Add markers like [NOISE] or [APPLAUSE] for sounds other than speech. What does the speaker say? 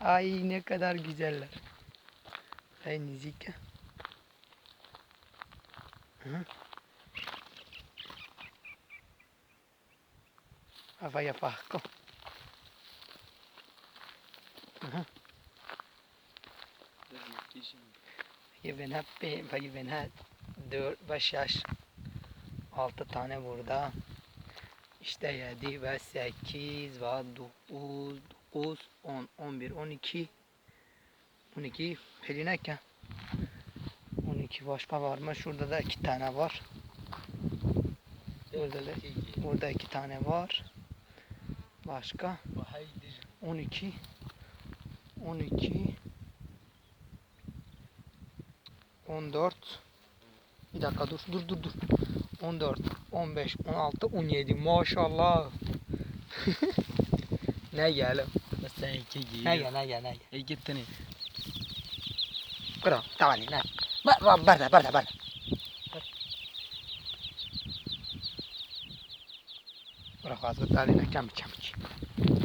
Ay ne kadar güzeller. Ay Nizika. Hı. Havaya farklı. Yevena pe yevena 4 5 yaş 6 tane burada. İşte 7 ve 8 ve 9 9 10 11 12 12 Pelinek ya. 12 başka var mı? Şurada da 2 tane var. Burada da burada 2 tane var. Başka 12 12 14 Bir dakika dur dur dur dur 14 15 16 17 maşallah [LAUGHS] نايا بس نايا نايا نايا. يجي الثاني قرا تعالي نايا. بردا بردا بردا قرا خلاص تعالي كمل كمل.